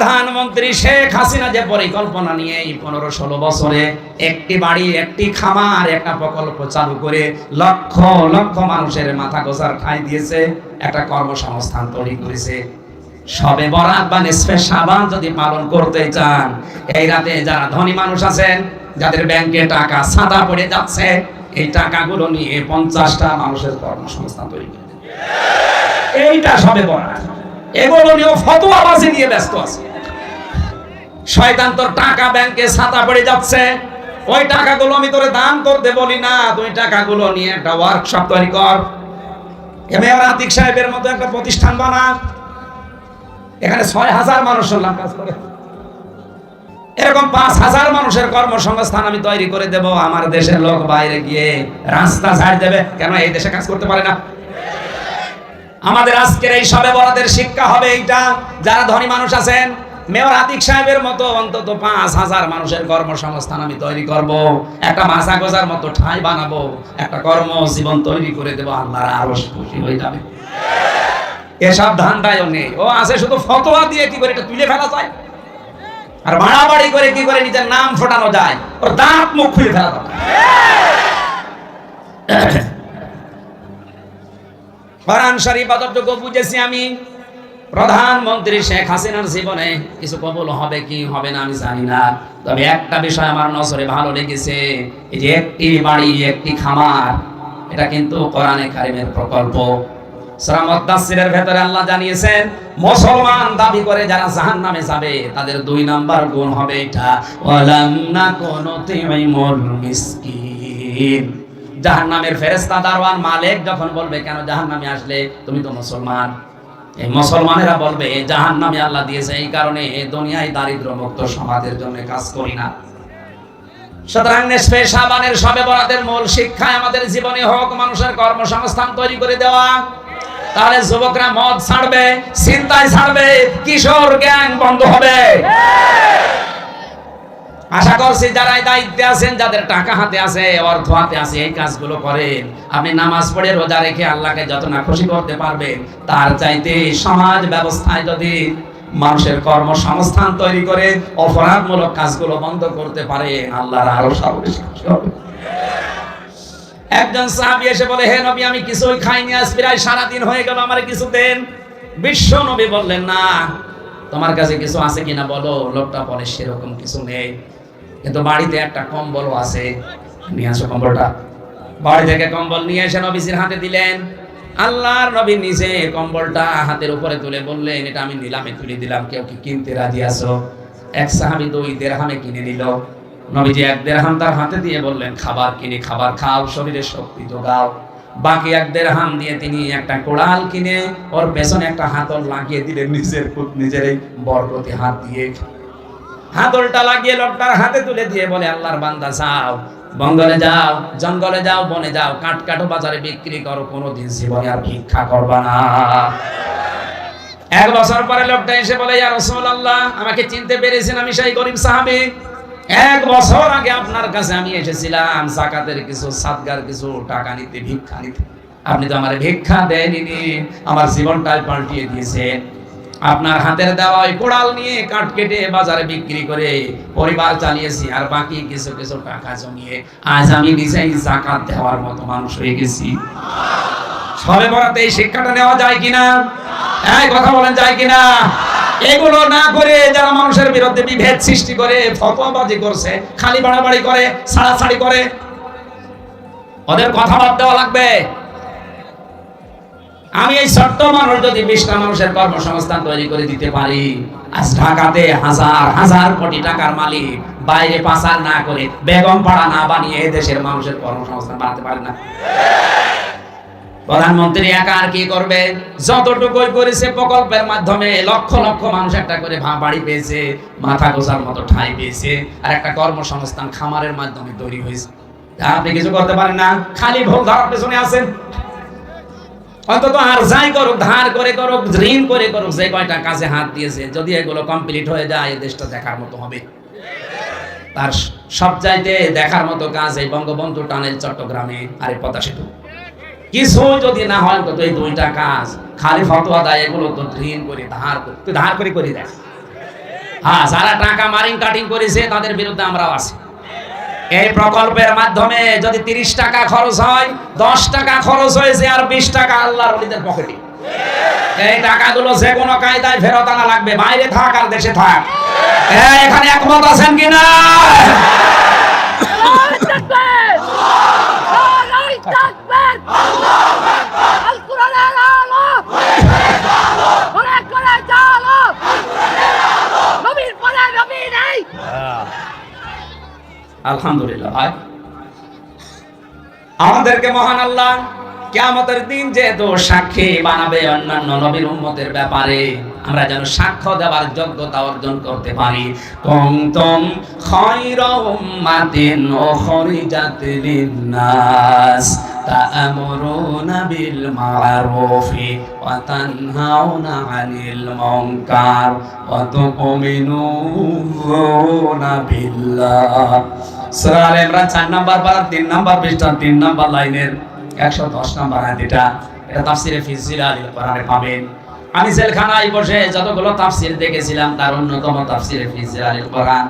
প্রধানমন্ত্রী শেখ হাসিনা যে পরিকল্পনা নিয়ে এই পনেরো ষোলো বছরে একটি বাড়ি, একটি খামার, একটা প্রকল্প চালু করে লক্ষ লক্ষ মানুষের মাথা গোজার ঠাঁই দিয়েছে, একটা কর্মসংস্থান তৈরি করেছে। সবে বরাত বা নিসফে সাবান যদি পালন করতে চান, এই রাতে যারা ধনী মানুষ আছেন, যাদের ব্যাংকে টাকা সাদা পড়ে যাচ্ছে, এই টাকাগুলো নিয়ে পঞ্চাশটা মানুষের কর্মসংস্থান তৈরি করে এইটা সবে বরাত। এগুলো নিয়েও ফতোয়াবাজি নিয়ে ব্যস্ত আছে। শয়তান তোর টাকা ব্যাংকে ছাতা পড়ে যাচ্ছে। ওই টাকাগুলো আমি তোরে দান করতে বলি না, তুই টাকাগুলো নিয়ে একটা ওয়ার্কশপ তৈরি কর। এমএর আতিক সাহেবের মতো একটা প্রতিষ্ঠান বানা। এখানে ছয় হাজার মানুষ শুনলাম কাজ করে। এরকম পাঁচ হাজার মানুষের কর্মসংস্থান আমি তৈরি করে দেব, আমার দেশের লোক বাইরে গিয়ে রাস্তা ছাড় দেবে। কেন এই দেশে কাজ করতে পারে না? আমাদের আজকের এই সবে বড়দের শিক্ষা হবে এইটা। যারা ধনী মানুষ আছেন মেয়র আতিক সাহেবের মতো অন্তত পাঁচ হাজার মানুষের কর্মসংস্থান আমি তৈরি করব। একটা মাছা গোজার মতো ঠাঁই বানাবো। একটা কর্ম জীবন তৈরি করে দেবো। আল্লাহ আরও খুশি হয়ে যাবে। এসব ধান্দায়ও নেই। ও আছে শুধু ফতোয়া দিয়ে কি করে এটা তুলে ফেলা যায়? আর বাড়াবাড়ি করে কি করে নিজের নাম ফোটানো যায়? ওর দাঁত মুখ খুলে ফেলা দরকার। কোরআন শরীফ অতটুকু বুঝেছি আমি প্রধানমন্ত্রী শেখ হাসিনার জীবনে কিছু কবল হবে কি হবে না আমি জানি না। তবে একটা বিষয় আমার নজরে ভালো লেগেছে, এই যে একটি বাড়ি, একটি খামার, এটা কিন্তু কোরআনে কারিমের প্রকল্প। সূরা মুদ্দাসসিরের ভেতরে আল্লাহ জানিয়েছেন, মুসলমান দাবি করে যারা জাহান্নামে যাবে, তাদের দুই নাম্বার গুণ হবে এটা, ওয়ালাম নাকুনু তুইমুল মিসকিন। জাহান্নামের ফেরেশতা দারওয়ান মালিক যখন বলবে, কেন জাহান্নামে আসলে? তুমি তো মুসলমান। মুসলমানেরা বলবে জাহান নামে আল্লাহ দিয়েছে, এই কারণে এই দুনিয়ায় দারিদ্র মুক্ত সমাজের জন্য কাজ করি না। সুতরাং পেশাবানের সবে বরাতের মূল শিক্ষায় আমাদের জীবনে হোক, মানুষের কর্মসংস্থান তৈরি করে দেওয়া। তাহলে যুবকরা মদ ছাড়বে, চিন্তায় ছাড়বে, কিশোর গ্যাং বন্ধ হবে। আশা করছি যারা দায়িত্বে আছেন, যাদের টাকা হাতে আছে, অর্থ হাতে আছে, এই কাজগুলো করেন। আপনি নামাজ পড়ে রোজা রেখে আল্লাহকে যত না খুশি করতে পারবেন, তার চাইতে সমাজ ব্যবস্থায় যদি মানুষের কর্মসংস্থান তৈরি করে, অপরাধমূলক কাজগুলো বন্ধ করতে পারে, আল্লাহর আরও সব খুশি হবে। একজন সাহাবী এসে বলে, হে নবী, আমি কিছুই খাইনি, আজ প্রায় সারাদিন হয়ে গেল আমার কিছু দেন। বিশ্ব নবী বললেন, না, তোমার কাছে কিছু আছে কিনা বলো, লোকটা বলে সেরকম কিছু নেই। কিন্তু বাড়িতে একটা কম্বলও আছে। নিয়ে আসো কম্বলটা। বাড়ি থেকে কম্বল নিয়ে এসে নবীজির হাতে দিলেন। আল্লাহর নবী নিজে কম্বলটা হাতের উপরে তুলে বললেন, এটা আমি নিলামে তুলে দিলাম, কেউ কি কিনতে রাজি আছো? এক সাহাবি দুই দেড়হামে কিনে নিল। নবীজি এক দেড়হাম তার হাতে দিয়ে বললেন, খাবার কিনে, খাবার খাও শরীরে শক্তি যোগাও বাকি এক দেড়হাম দিয়ে তিনি একটা কোড়াল কিনে ওর পেছনে একটা হাতল লাগিয়ে দিলেন নিজের নিজের এই বর প্রতি হাত দিয়ে। হাতলটা লাগিয়ে লোকটার হাতে তুলে দিয়ে বলে, আল্লাহর বান্দা, যাও। বঙ্গলে যাও, জঙ্গলে যাও, বনে যাও কাঠ কাটো বাজারে বিক্রি করো, কোনোদিন জীবনে আর ভিক্ষা করবা না। এক বছর পরে লোকটা এসে বলে, ইয়া রাসূলুল্লাহ, আমাকে চিনতে পেরেছেন আমি সেই গরিব সাহাবী। এক বছর আগে আপনার কাছে আমি এসেছিলাম, জাকাতের কিছু, সাদগার কিছু, টাকা নিতে, ভিক্ষা নিতে। আপনি তো আমার ভিক্ষা দেননি আমার জীবনটাই পাল্টিয়ে দিয়েছেন। আপনার হাতের দেওয়া ওই কোড়াল নিয়ে কাঠ কেটে বাজারে বিক্রি করে পরিবার চালিয়েছি, আর বাকি কিছু কিছু টাকা জমিয়ে আজ আমি নিজেই জাকাত দেওয়ার মতো মানুষ হয়ে গেছি। সবে বরাতে এই শিক্ষাটা নেওয়া যায় কিনা? এই কথা বলেন যায় কিনা? এগুলো না করে যারা মানুষের বিরুদ্ধে বিভেদ সৃষ্টি করে, ফতোয়াবাজি করছে, খালি বাড়াবাড়ি করে, ছাড়াছাড়ি করে, ওদের কথা বাদ দেওয়া লাগবে। আমি এই ছোট্ট মানুষ যদি বিশটা মানুষের কর্মসংস্থান তৈরি করে দিতে পারি, আজ ঢাকাতে হাজার হাজার কোটি টাকার মালিক বাইরে পাচার না করে বেগম পাড়া না বানিয়ে এই দেশের মানুষের কর্মসংস্থান বানাতে পারে না। প্রধানমন্ত্রী একা আর কি করবে? যতটুকুই করেছে প্রকল্পের মাধ্যমে লক্ষ লক্ষ মানুষ একটা করে বাড়ি পেয়েছে, মাথা গোছার মতো ঠাঁই পেয়েছে, আর একটা কর্মসংস্থান খামারের মাধ্যমে তৈরি হয়েছে। আপনি কিছু করতে পারেন না? খালি ভোল ধরার পেছনে আছেন? অন্তত আর যাই করুক, ধার করে করুক, ঋণ করে করুক, যে কয়টা কাজে হাত দিয়েছে, যদি এগুলো কমপ্লিট হয়ে যায় দেশটা দেখার মতো হবে। তার সব চাইতে দেখার মতো কাজ এই বঙ্গবন্ধু টানেল চট্টগ্রামে আর এই পদ্মা সেতু কিছু যদি না হয় তো এই দুইটা কাজ, খালি ফতোয়া দেয়, এগুলো তো ঋণ করে ধার করে, তুই ধার করে করে দেয় হ্যাঁ যারা টাকা মারিং কাটিং করেছে, তাদের বিরুদ্ধে আমরাও আছি। এই প্রকল্পের মাধ্যমে যদি তিরিশ টাকা খরচ হয়, দশ টাকা খরচ হয়েছে আর বিশ টাকা আল্লাহর অলিদের পকেটে। এই টাকাগুলো যে কোনো কায়দায় ফেরত আনা লাগবে, বাইরে থাক আর দেশে থাক। এখানে একমত আছেন কিনা takbir! Allahu takbir! Al-Quran আলো! কোরআন কোরআন চালো! নবীর পরে নবী নেই! আলহামদুলিল্লাহ। ভাই আমাদেরকে মহান আল্লাহ কিয়ামতের দিন যেহেতু সাক্ষী বানাবে অন্যান্য নবীর উম্মতের ব্যাপারে, আমরা যেন সাক্ষ্য দেওয়ার যোগ্যতা অর্জন করতে পারি। তম তম উখরিজাত লিন-নাস। তা'মুরুনা বিল মা'রুফি ওয়া তানহাউনা 'আনিল মুনকার ওয়া তু'মিনুনা বিল্লাহ সূরা আলে ইমরান 4 নাম্বার পারা 3 নাম্বার পৃষ্ঠা 3 নাম্বার লাইনের 110 নাম্বার আয়াত এটা এটা তাফসিরে ফি জিলালিল কোরআনে পাবেন। আমি জেলখানায় বসে যতগুলো তাফসির দেখেছিলাম, তার অন্যতম তাফসিরে ফি জিলালিল কোরআন।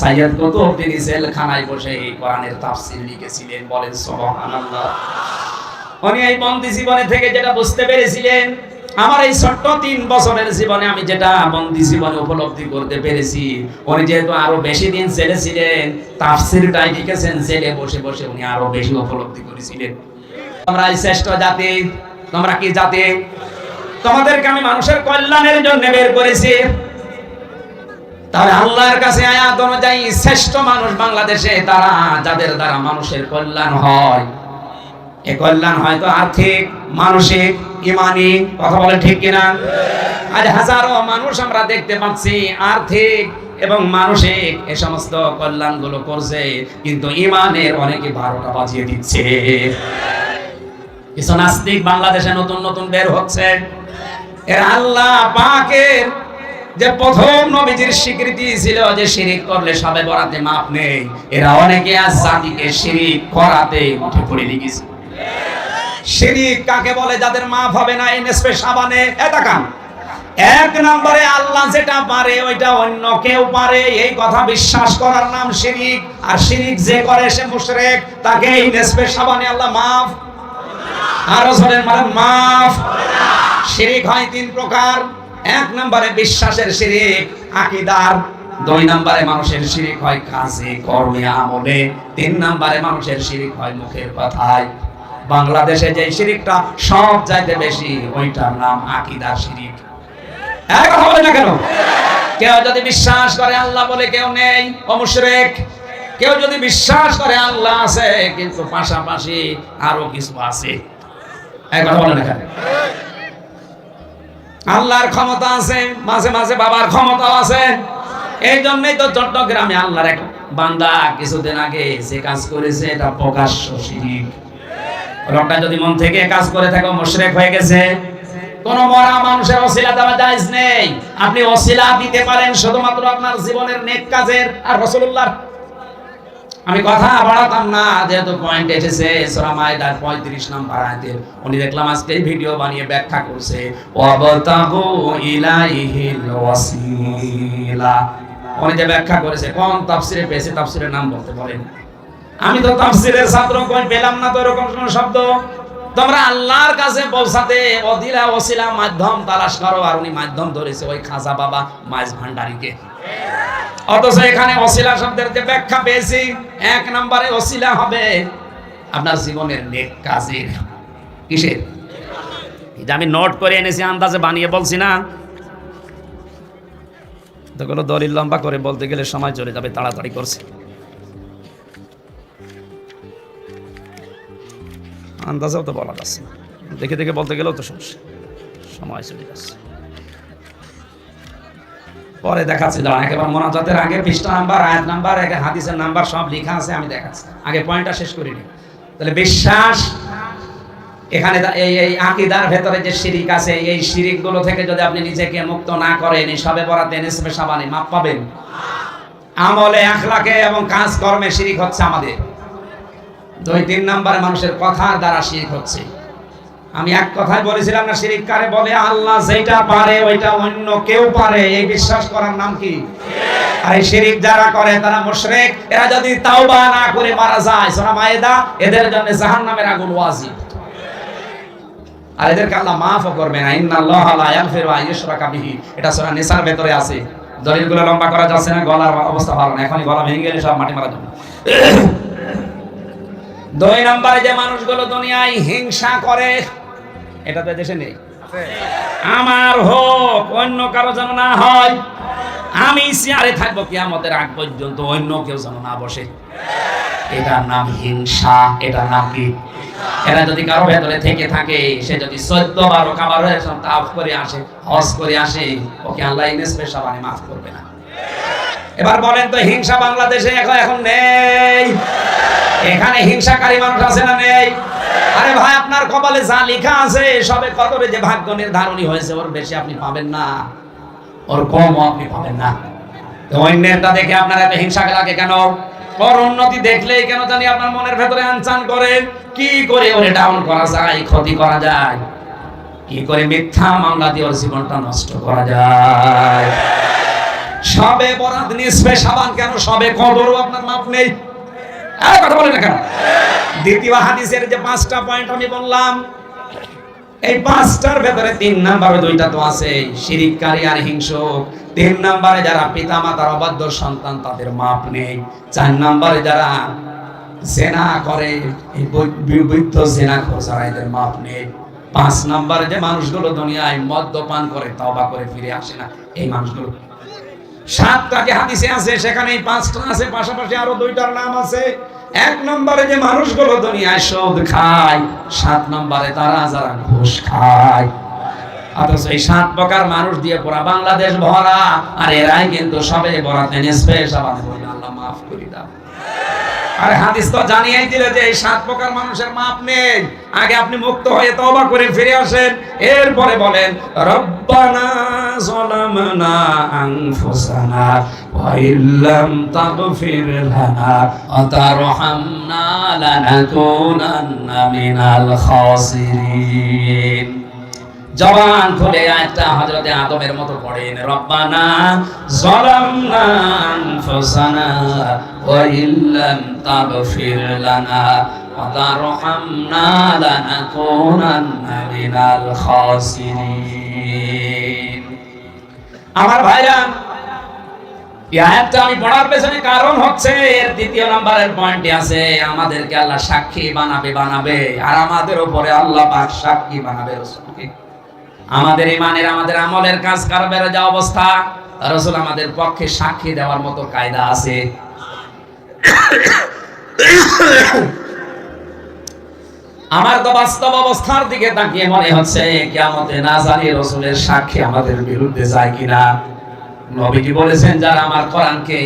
সাইয়্যদ কুতুব তিনি জেলখানায় বসে এই কোরআনের তাফসির লিখেছিলেন, বলেন, সুবহানাল্লাহ। উনি এই বন্দি জীবনে থেকে যেটা বুঝতে পেরেছিলেন, আমার এই ছোট্ট তিন বছরের জীবনে আমি যেটা বন্দি জীবনে উপলব্ধি করতে পেরেছি, উনি যেহেতু আরও বেশি দিন জেলে ছিলেন, তাফসিরটাই লিখেছেন, জেলে বসে বসে উনি আরও বেশি উপলব্ধি করেছিলেন। তোমরা এই শ্রেষ্ঠ জাতি, তোমরা কি জাতি? তোমাদেরকে আমি মানুষের কল্যাণের জন্য বের করেছি। তাহলে আল্লাহর কাছে আয়াত অনুযায়ী শ্রেষ্ঠ মানুষ বাংলাদেশে তারা যাদের দ্বারা মানুষের কল্যাণ হয়। এ কল্যাণ হয়তো আর্থিক, মানসিক, ইমানি, কথা বলে ঠিক কিনা? আজ হাজারো মানুষ আমরা দেখতে পাচ্ছি আর্থিক এবং মানসিক এ সমস্ত কল্যাণগুলো করছে, কিন্তু ইমানের অনেকে বারোটা বাজিয়ে দিচ্ছে। কিছু নাস্তিক বাংলাদেশে নতুন নতুন বের হচ্ছে। এর আল্লাহ পাকের যে প্রথম নবীজির স্বীকৃতি ছিল যে শিরিক করলে সবে বরাতে মাপ নেই। এরা অনেকে আজ জাতিকে শিরিক করাতে উঠে পড়ে লিখেছে। শিরিক কাকে বলে? যাদের মাপ হবে না, এই নেসপে সাবানে। এটা কান এক নম্বরে আল্লাহ যেটা পারে, ওইটা অন্য কেউ পারে। এই কথা বিশ্বাস করার নাম শিরিক। আর শিরিক যে করে, সে মুশরিক। তাকে এই নেসপে সাবানে আল্লাহ মাফ। আর রসুলের মানে মাফ। শিরিক হয় তিন প্রকার। এক নম্বরে বিশ্বাসের শিরিক, আকীদার। দুই নম্বরে মানুষের শিরিক হয় কাজে, কর্মে, আমলে। তিন নম্বরে মানুষের শিরিক হয় মুখের কথায়। বাংলাদেশে যে শিরিকটা সব চাইতে বেশি, ওইটার নাম আকীদার শিরিক। এক বলে না কেন? কেউ যদি বিশ্বাস করে আল্লাহ বলে কেউ নেই অমুশরেক কেউ যদি বিশ্বাস করে আল্লাহ আছে, কিন্তু পাশাপাশি আরও কিছু আছে। এক বলে না আল্লাহর ক্ষমতা আছে, মাঝে মাঝে বাবার ক্ষমতাও আছে। এই জন্যই তো চট্টগ্রামে আল্লাহর এক বান্দা কিছুদিন আগে যে কাজ করেছে, এটা প্রকাশ্য শিরিক। লোকটা যদি মন থেকে কাজ করে থাকে, মুশরিক হয়ে গেছে। কোন মরা মানুষের অসিলা দেওয়া জায়েজ নেই। আপনি অসিলা দিতে পারেন শুধুমাত্র আপনার জীবনের নেক কাজের। আর রাসূলুল্লাহ আমি কথা বাড়াতাম না, যেহেতু পয়েন্ট এসেছে, সোরা মায়দার 35 নম্বর আয়াতের। উনি দেখলাম আজকে ভিডিও বানিয়ে ব্যাখ্যা করছে। ওয়াবতাগু ইলাইহিল ওয়াসিলা। উনি যে ব্যাখ্যা করেছে, কোন তাফসিরে পেয়েছে তাফসিরের নাম বলতে পারেন? আমি তো তাফসিরের ছাত্র কই পেলাম না তো এরকম কোন শব্দ। তোমরা আল্লাহর কাছে পৌঁছাতে অদিলা ওসিলা মাধ্যম তালাশ করো, আর উনি মাধ্যম ধরেছে ওই খাজা বাবা মাইজ ভান্ডারীকে। অথচ এখানে অসিলা শব্দের যে ব্যাখ্যা পেয়েছি, এক নম্বরে অসিলা হবে আপনার জীবনের নেক কাজের। কিসের? আমি নোট করে এনেছি, আন্দাজে বানিয়ে বলছি না। তোগুলো দলিল লম্বা করে বলতে গেলে সময় চলে যাবে, তাড়াতাড়ি করছে। আন্দাজেও তো বলা যাচ্ছে না। দেখে দেখে বলতে গেলেও তো সমস্যা। সময় চলে যাচ্ছে। পরে দেখাচ্ছি, দাঁড়ান, একেবারে মোনাজাতের আগে পৃষ্ঠা নাম্বার, আয়াত নাম্বার, একে হাদিসের নাম্বার সব লেখা আছে, আমি দেখাচ্ছি। আগে পয়েন্টটা শেষ করি নি তাহলে বিশ্বাস, এখানে এই এই আকিদার ভেতরে যে শিরিক আছে, এই শিরিকগুলো থেকে যদি আপনি নিজেকে মুক্ত না করেন এই সবে বরাতে নেসবে সাবানি, মাপ পাবেন। আমলে, আখলাকে এবং কাজ কর্মে শিরিক হচ্ছে আমাদের। দুই তিন নম্বরে মানুষের কথার দ্বারা শিরিক হচ্ছে। আমি এক কথায় বলেছিলাম না, শিরিক কারে বলে? আল্লাহ যেটা পারে, ওইটা অন্য কেউ পারে। এই বিশ্বাস করার নাম কি? আর এই শিরিক যারা করে, তারা মুশরিক। এরা যদি তাওবা না করে মারা যায়, সোনা মায়েদা, এদের জন্য জাহান্নামের আগুন ওয়াজিব। আর এদেরকে আল্লাহ মাফও করবে না ইন্নাল্লাহ লা ইয়াগফিরু আন ইউশরাকা বিহি। এটা সূরা নিসার ভেতরে আছে। দলিলগুলো লম্বা করা যাচ্ছে না, গলার অবস্থা ভালো না। এখনই গলা ভেঙে গেলে সব মাটি মারা যাবে। দুই নম্বরে যে মানুষগুলো দুনিয়ায় হিংসা করে এটা তো দেশে নেই। আমার হোক, অন্য কারও যেন না হয়, আমি চেয়ারে থাকব কিয়ামতের আগ পর্যন্ত, অন্য কেউ যেন না বসে। এটার নাম হিংসা, এটার নাম কি? এরা যদি কারও ভেতরে থেকে থাকে, সে যদি চোদ্দ বারো কাবার তাফ করে আসে, হজ করে আসে, ওকে আল্লাহ ইনস্পেশা মানে মাফ করবে না। এবার বলেন তো, হিংসা বাংলাদেশে এখন এখন নেই। এখানে হিংসাকারী মানুষ আছে না নেই? আরে ভাই, আপনার কপালে যা লেখা আছে, সবে কতরে যে ভাগ্য নির্ধারণী হয়েছে, ওর বেশি আপনি পাবেন না। ওর কম আপনি পাবেন না। তো অন্যেরটা দেখে আপনার এত হিংসা লাগে কেন? ওর উন্নতি দেখলেই কেন জানি আপনার মনের ভেতরে আনচান করে? কি করে ওরে ডাউন করা যায়, ক্ষতি করা যায়? কি করে মিথ্যা মামলা দিয়ে ওর জীবনটা নষ্ট করা যায়? সবে বরাত নিসবে, সাবান কেন সবে? কদরও আপনার মাপ নেই। কথা বলেন না দ্বিতীয় হাদিসের যে পাঁচটা পয়েন্ট আমি বললাম, এই পাঁচটার ভেতরে তিন নাম্বারে দুইটা তো আছে, শিরিককারী আর হিংসুক। তিন নাম্বারে যারা পিতা মাতার অবাধ্য সন্তান, তাদের মাপ নেই। চার নাম্বারে যারা জেনা করে, এই জেনা খোঁজারা এদের মাপ নেই। পাঁচ নাম্বারে যে মানুষগুলো দুনিয়ায় মদ্যপান করে তবা করে ফিরে আসে না, এই মানুষগুলো। সাতটাকে হাদিসে আছে? সেখানে এই পাঁচটা আছে, পাশাপাশি আরও দুইটার নাম আছে। এক নম্বরে যে মানুষগুলো দুনিয়ায় সুদ খায়, সাত নম্বরে তারা যারা ঘুষ খায়। অথচ এই সাত প্রকার মানুষ দিয়ে পুরা বাংলাদেশ ভরা, আর এরাই কিন্তু সবে বরাতে আমাদের আল্লাহ মাফ করে দাও। আর হাদিস তো জানিয়েই দিলে যে এই সাত প্রকার মানুষের মাপ নেই। আগে আপনি মুক্ত হয়ে তওবা করে ফিরে আসেন। এরপরে বলেন, রব্বানা যালামনা আনফুসানা ওয়া ইল্লাম তাগফির লানা ওয়া তারহামনা লানাকুনান্না মিনাল খাসিরিন। জবান খুলে একটা হযরতে আদমের মতো পড়েন, রব্বানা যালামনা আনফুসানা ইল্লাম তাগফির লানা ওয়া তারহামনা লানাকুনান্না মিনাল খাসিরিন আমার ভাইরা আয়াতটা আমি পড়ার পেছনে কারণ হচ্ছে, এর দ্বিতীয় নাম্বারের পয়েন্টে আছে, আমাদেরকে আল্লাহ সাক্ষী বানাবে বানাবে, আর আমাদের উপরে আল্লাহ পাক সাক্ষী বানাবে রসুলকে। আমাদের ইমানের, আমাদের আমলের কাজ কারবের যা অবস্থা, রসুল আমাদের পক্ষে সাক্ষী দেওয়ার মতো কায়দা আছে। আমার তো বাস্তব অবস্থার দিকে তাকিয়ে মনে হচ্ছে কেমতে না জানি রসুলের সাক্ষী আমাদের বিরুদ্ধে যায় কিনা। নবীজি বলেছেন, যারা আমার কোরআনকে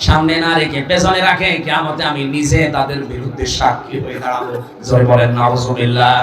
সামনে না রেখে পেছনে রাখে কেমতে আমি নিজে তাদের বিরুদ্ধে সাক্ষী হয়ে দাঁড়াবো। জয় বলেন, নাউজুবিল্লাহ।